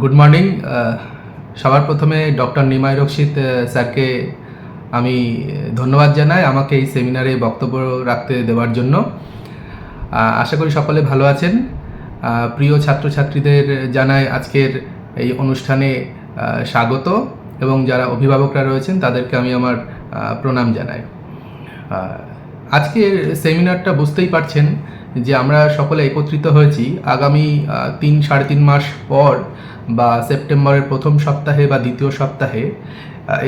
Good morning সবার প্রথমে doctor Nimai রক্ষিত স্যারকে আমি ধন্যবাদ জানাই আমাকে এই সেমিনারে বক্তব্য রাখতে দেওয়ার জন্য। আশা করি সকলে ভালো আছেন। প্রিয় ছাত্রছাত্রীদের জানাই আজকের এই অনুষ্ঠানে স্বাগত এবং যারা অভিভাবকরা রয়েছেন তাদেরকে আমি আমার প্রণাম জানাই। আজকের সেমিনারটা বুঝতেই পারছেন যে আমরা সকলে একত্রিত হয়েছি আগামী তিন, সাড়ে তিন মাস পর বা সেপ্টেম্বরের প্রথম সপ্তাহে বা দ্বিতীয় সপ্তাহে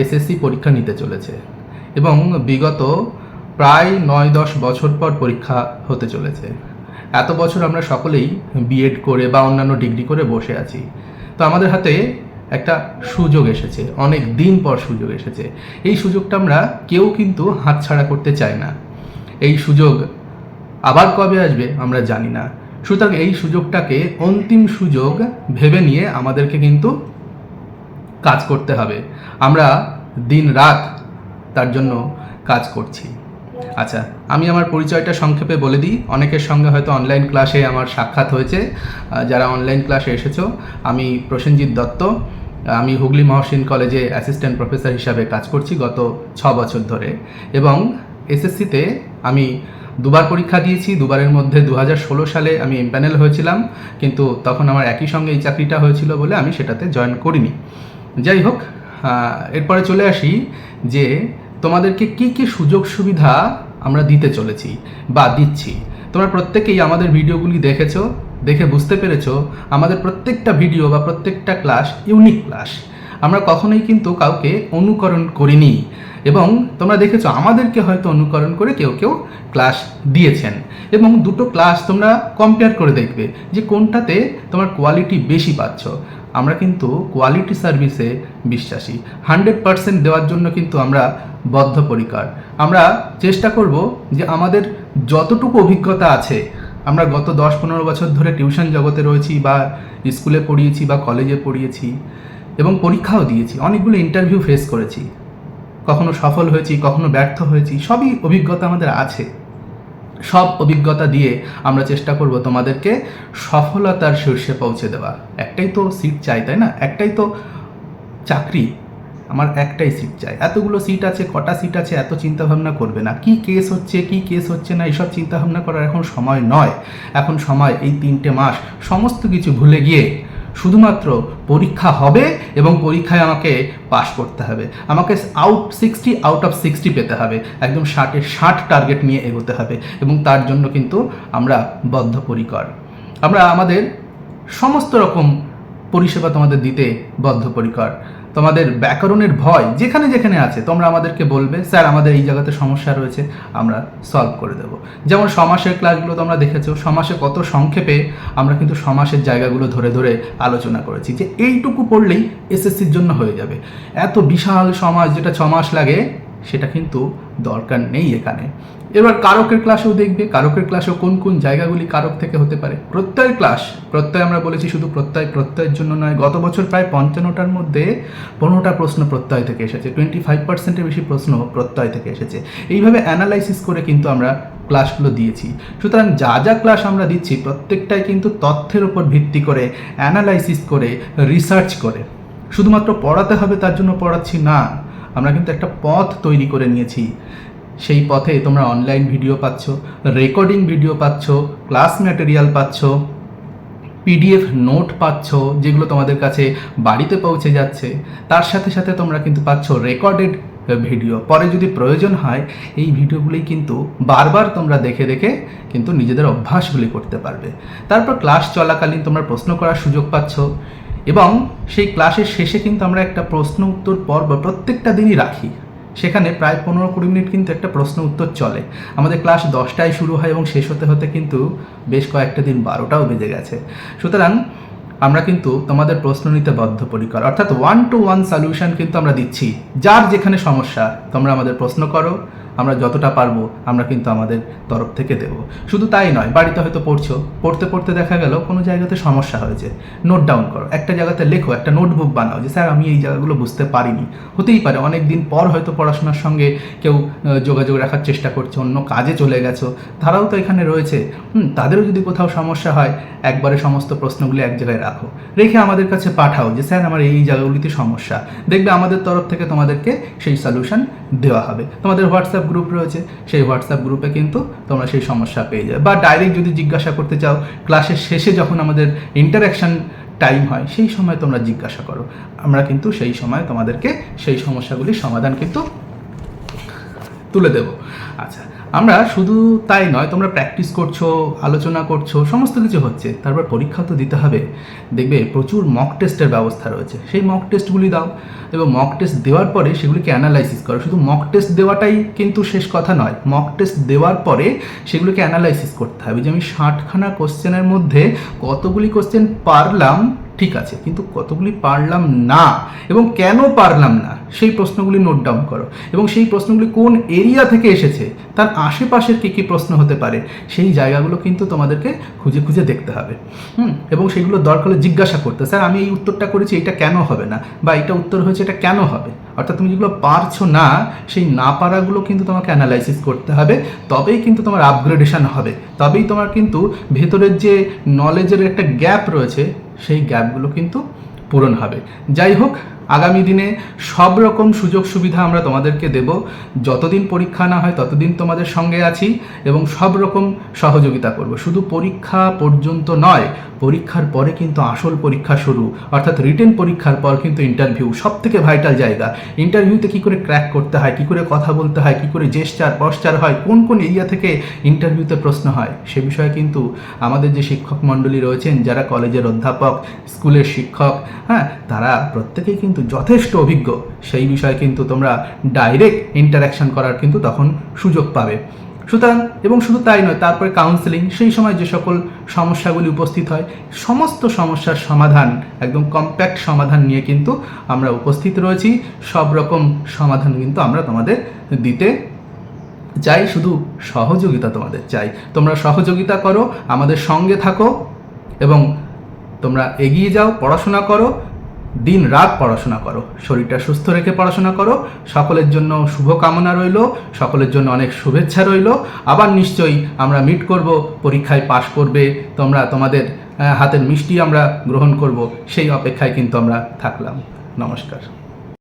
এসএসসি পরীক্ষা নিতে চলেছে এবং বিগত প্রায় নয়, দশ বছর পর পরীক্ষা হতে চলেছে। এত বছর আমরা সকলেই বিএড করে বা অন্যান্য ডিগ্রি করে বসে আছি। তো আমাদের হাতে একটা সুযোগ এসেছে, অনেক দিন পর সুযোগ এসেছে। এই সুযোগটা আমরা কেউ কিন্তু হাতছাড়া করতে চাই না। এই সুযোগ আবার কবে আসবে আমরা জানি না। সুতরাং এই সুযোগটাকে অন্তিম সুযোগ ভেবে নিয়ে আমাদেরকে কিন্তু কাজ করতে হবে। আমরা দিন রাত তার জন্য কাজ করছি। আচ্ছা আমি আমার পরিচয়টা সংক্ষেপে বলে দিই। অনেকের সঙ্গে হয়তো অনলাইন ক্লাসে আমার সাক্ষাৎ হয়েছে। যারা অনলাইন ক্লাসে এসেছ, আমি প্রসেনজিৎ দত্ত। আমি হুগলি মহসিন কলেজে অ্যাসিস্ট্যান্ট প্রফেসর হিসাবে কাজ করছি গত ছ বছর ধরে। এবং এসএসসিতে আমি দুবার পরীক্ষা দিয়েছি, দুবারের মধ্যে দু হাজার ষোলো সালে আমি এমপ্যানেল হয়েছিলাম, কিন্তু তখন আমার একই সঙ্গে এই চাকরিটা হয়েছিল বলে আমি সেটাতে জয়েন করিনি। যাই হোক এরপরে চলে আসি যে তোমাদেরকে কি কি সুযোগ সুবিধা আমরা দিতে চলেছি বা দিচ্ছি। তোমরা প্রত্যেকেই আমাদের ভিডিওগুলি দেখেছ, দেখে বুঝতে পেরেছ, আমাদের প্রত্যেকটা ভিডিও বা প্রত্যেকটা ক্লাস ইউনিক ক্লাস। আমরা কখনোই কিন্তু কাউকে অনুকরণ করিনি। এবং তোমরা দেখেছ, আমাদেরকে হয়তো অনুকরণ করে কেউ কেউ ক্লাস দিয়েছেন। এবং দুটো ক্লাস তোমরা কম্পেয়ার করে দেখবে যে কোনটাতে তোমার কোয়ালিটি বেশি পাচ্ছ। আমরা কিন্তু কোয়ালিটি সার্ভিসে বিশ্বাসী। হান্ড্রেড পার্সেন্ট দেওয়ার জন্য কিন্তু আমরা বদ্ধপরিকর। আমরা চেষ্টা করব যে আমাদের যতটুকু অভিজ্ঞতা আছে, আমরা গত দশ পনেরো বছর ধরে টিউশন জগতে রয়েছি বা স্কুলে পড়িয়েছি বা কলেজে পড়িয়েছি এবং পরীক্ষাও দিয়েছি, অনেকগুলো ইন্টারভিউ ফেস করেছি। কখনো সফল হয়েছি, কখনো ব্যর্থ হয়েছি, সবই অভিজ্ঞতা আমাদের আছে। সব অভিজ্ঞতা দিয়ে আমরা চেষ্টা করব তোমাদেরকে সফলতার শীর্ষে পৌঁছে দেওয়া একটাই তো সিট চাই, তাই না? একটাই তো চাকরি। আমার একটাই সিট চাই। এতগুলো সিট আছে, কটা সিট আছে, এত চিন্তা ভাবনা করবে না। কি কেস হচ্ছে, কি কেস হচ্ছে না এইসব চিন্তা ভাবনা করার এখন সময় নয়। এখন সময় এই তিনটে মাস। সমস্ত কিছু ভুলে গিয়ে শুধুমাত্র পরীক্ষা হবে এবং পরীক্ষায় আমাকে পাশ করতে হবে। আমাকে out sixty out of sixty পেতে হবে। একদম ষাটে ষাট টার্গেট নিয়ে এগোতে হবে এবং তার জন্য কিন্তু আমরা বদ্ধপরিকর। আমরা আমাদের সমস্ত রকম পরিষেবা তোমাদের দিতে বদ্ধপরিকর। তোমাদের ব্যাকরণের ভয় যেখানে যেখানে আছে, তোমরা আমাদেরকে বলবে, স্যার, আমাদের এই জায়গাতে সমস্যা রয়েছে, আমরা সলভ করে দেব। যেমন সমাসের ক্লাসগুলো তোমরা দেখেছ, সমাসে কত সংক্ষেপে আমরা কিন্তু সমাসের জায়গাগুলো ধরে ধরে আলোচনা করেছি যে এইটুকু পড়লেই এসএসসির জন্য হয়ে যাবে। এত বিশাল সমাজ যেটা ছমাস মাস লাগে সেটা কিন্তু দরকার নেই এখানে। এবার কারকের ক্লাসেও দেখবে, কারকের ক্লাসেও কোন কোন জায়গাগুলি কারক থেকে হতে পারে? প্রত্যয় ক্লাস প্রত্যয় আমরা বলেছি শুধু প্রত্যয়, প্রত্যয়ের জন্য নয়, গত বছর প্রায় পঞ্চান্নটার মধ্যে পনেরোটা প্রশ্ন প্রত্যয় থেকে এসেছে। টোয়েন্টি ফাইভ পার্সেন্টের বেশি প্রশ্ন প্রত্যয় থেকে এসেছে। এইভাবে অ্যানালাইসিস করে কিন্তু আমরা ক্লাসগুলো দিয়েছি। সুতরাং যা যা ক্লাস আমরা দিচ্ছি, প্রত্যেকটাই কিন্তু তথ্যের উপর ভিত্তি করে অ্যানালাইসিস করে রিসার্চ করে। শুধুমাত্র পড়াতে হবে তার জন্য পড়াচ্ছি না। আমরা কিন্তু একটা পথ তৈরি করে নিয়েছি। সেই পথে তোমরা অনলাইন ভিডিও পাচ্ছ রেকর্ডিং ভিডিও পাচ্ছ ক্লাস ম্যাটেরিয়াল পাচ্ছ পিডিএফ নোট পাচ্ছ, যেগুলো তোমাদের কাছে বাড়িতে পৌঁছে যাচ্ছে। তার সাথে সাথে তোমরা কিন্তু পাচ্ছ রেকর্ডেড ভিডিও পরে যদি প্রয়োজন হয়, এই ভিডিওগুলি কিন্তু বারবার তোমরা দেখে দেখে কিন্তু নিজেদের অভ্যাসগুলি করতে পারবে। তারপর ক্লাস চলাকালীন তোমরা প্রশ্ন করার সুযোগ পাচ্ছ। এবং সেই ক্লাসের শেষে কিন্তু আমরা একটা প্রশ্ন উত্তর পর্ব প্রত্যেকটা দিনই রাখি। সেখানে প্রায় পনেরো কুড়ি মিনিট কিন্তু একটা প্রশ্ন উত্তর চলে। আমাদের ক্লাস দশটায় শুরু হয় এবং শেষ হতে হতে কিন্তু বেশ কয়েকটা দিন বারোটাও বেজে গেছে। সুতরাং আমরা কিন্তু তোমাদের প্রশ্ন নিতে বদ্ধপরিকর অর্থাৎ ওয়ান টু ওয়ান সলিউশন কিন্তু আমরা দিচ্ছি। যার যেখানে সমস্যা, তোমরা আমাদের প্রশ্ন করো। আমরা যতটা পারব, আমরা কিন্তু আমাদের তরফ থেকে দেবো। শুধু তাই নয়, বাড়িতে হয়তো পড়ছো, পড়তে পড়তে দেখা গেল, কোনো জায়গাতে সমস্যা হয়েছে। নোট ডাউন করো, একটা জায়গাতে লেখো, একটা নোটবুক বানাও যে, স্যার, আমি এই জায়গাগুলো বুঝতে পারিনি। হতেই পারে অনেক দিন পর হয়তো পড়াশোনার সঙ্গে কেউ যোগাযোগ রাখার চেষ্টা করছে, অন্য কাজে চলে গেছো। তারাও তো এখানে রয়েছে। তাদেরও যদি কোথাও সমস্যা হয়, একবারে সমস্ত প্রশ্নগুলি এক জায়গায় রাখো। রেখে আমাদের কাছে পাঠাও যে, স্যার, আমার এই জায়গাগুলিতে সমস্যা। দেখবে আমাদের তরফ থেকে তোমাদেরকে সেই সলিউশন দেওয়া হবে। তোমাদের হোয়াটসঅ্যাপ গ্রুপ রয়েছে, সেই হোয়াটসঅ্যাপ গ্রুপে কিন্তু তোমরা সেই সমস্যা পেয়ে যাবে। বা ডাইরেক্ট যদি জিজ্ঞাসা করতে চাও ক্লাসের শেষে যখন আমাদের ইন্টারাকশান টাইম হয়, সেই সময় তোমরা জিজ্ঞাসা করো। আমরা কিন্তু সেই সময় তোমাদেরকে সেই সমস্যাগুলির সমাধান কিন্তু তুলে দেব। আচ্ছা আমরা শুধু তাই নয়, তোমরা প্র্যাকটিস করছ, আলোচনা করছ, সমস্ত কিছু হচ্ছে। তারপর পরীক্ষা তো দিতে হবে। দেখবে প্রচুর মক টেস্টের ব্যবস্থা রয়েছে। সেই মক টেস্টগুলি দাও। এবং মক টেস্ট দেওয়ার পরে সেগুলিকে অ্যানালাইসিস করো। শুধু মক টেস্ট দেওয়াটাই কিন্তু শেষ কথা নয়। মক টেস্ট দেওয়ার পরে সেগুলোকে অ্যানালাইসিস করতে হবে। যে আমি ষাটখানা কোশ্চেনের মধ্যে কতগুলি কোশ্চেন পারলাম ঠিক আছে, কিন্তু কতগুলি পারলাম না? এবং কেন পারলাম না? সেই প্রশ্নগুলি নোট ডাউন করো। এবং সেই প্রশ্নগুলি কোন এরিয়া থেকে এসেছে? তার আশেপাশের কী কী প্রশ্ন হতে পারে? সেই জায়গাগুলো কিন্তু তোমাদেরকে খুঁজে খুঁজে দেখতে হবে। হুম? এবং সেগুলো দরকার হলে জিজ্ঞাসা করতে। স্যার, আমি এই উত্তরটা করেছি, এটা কেন হবে না? বা এটা উত্তর হয়েছে, এটা কেন হবে? অর্থাৎ তুমি যেগুলো পারছ না, সেই না পারাগুলো কিন্তু তোমাকে অ্যানালাইসিস করতে হবে। তবেই কিন্তু তোমার আপগ্রেডেশন হবে। তবেই তোমার কিন্তু ভেতরের যে নলেজের একটা গ্যাপ রয়েছে সেই গ্যাপগুলো কিন্তু পূরণ হবে। যাই হোক আগামী দিনে সব রকম সুযোগ সুবিধা আমরা তোমাদেরকে দেব। যতদিন পরীক্ষা না হয় ততদিন তোমাদের সঙ্গে আছি এবং সব রকম সহযোগিতা করব। শুধু পরীক্ষা পর্যন্ত নয়, পরীক্ষার পরে কিন্তু আসল পরীক্ষা শুরু, অর্থাৎ রিটেন পরীক্ষার পর কিন্তু ইন্টারভিউ সব থেকে ভাইটাল জায়গা। ইন্টারভিউতে কী করে ক্র্যাক করতে হয়, কী করে কথা বলতে হয়, কী করে জেস্টার পশ্চার হয়, কোন কোন এরিয়া থেকে ইন্টারভিউতে প্রশ্ন হয়, সে বিষয়ে কিন্তু আমাদের যে শিক্ষক মণ্ডলী রয়েছেন, যারা কলেজের অধ্যাপক স্কুলের শিক্ষক হ্যাঁ তারা প্রত্যেকেই কিন্তু যথেষ্ট অভিজ্ঞ। সেই বিষয়ে কিন্তু তোমরা ডাইরেক্ট ইন্টারাকশন করার কিন্তু তখন সুযোগ পাবে। সুতরাং, এবং শুধু তাই নয়, তারপরে কাউন্সেলিং সেই সময় যে সকল সমস্যাগুলি উপস্থিত হয়, সমস্ত সমস্যার সমাধান, একদম কম্প্যাক্ট সমাধান নিয়ে কিন্তু আমরা উপস্থিত রয়েছি। সব রকম সমাধান কিন্তু আমরা তোমাদের দিতে চাই। শুধু সহযোগিতা তোমাদের চাই। তোমরা সহযোগিতা করো, আমাদের সঙ্গে থাকো এবং তোমরা এগিয়ে যাও, পড়াশোনা করো দিন রাত পড়াশোনা করো। শরীরটা সুস্থ রেখে পড়াশোনা করো। সকলের জন্য শুভকামনা রইল। সকলের জন্য অনেক শুভেচ্ছা রইল। আবার নিশ্চয়ই আমরা মিট করব, পরীক্ষায় পাশ করবে। তোমরা, তোমাদের হাতের মিষ্টি আমরা গ্রহণ করব। সেই অপেক্ষায় কিন্তু আমরা থাকলাম। নমস্কার।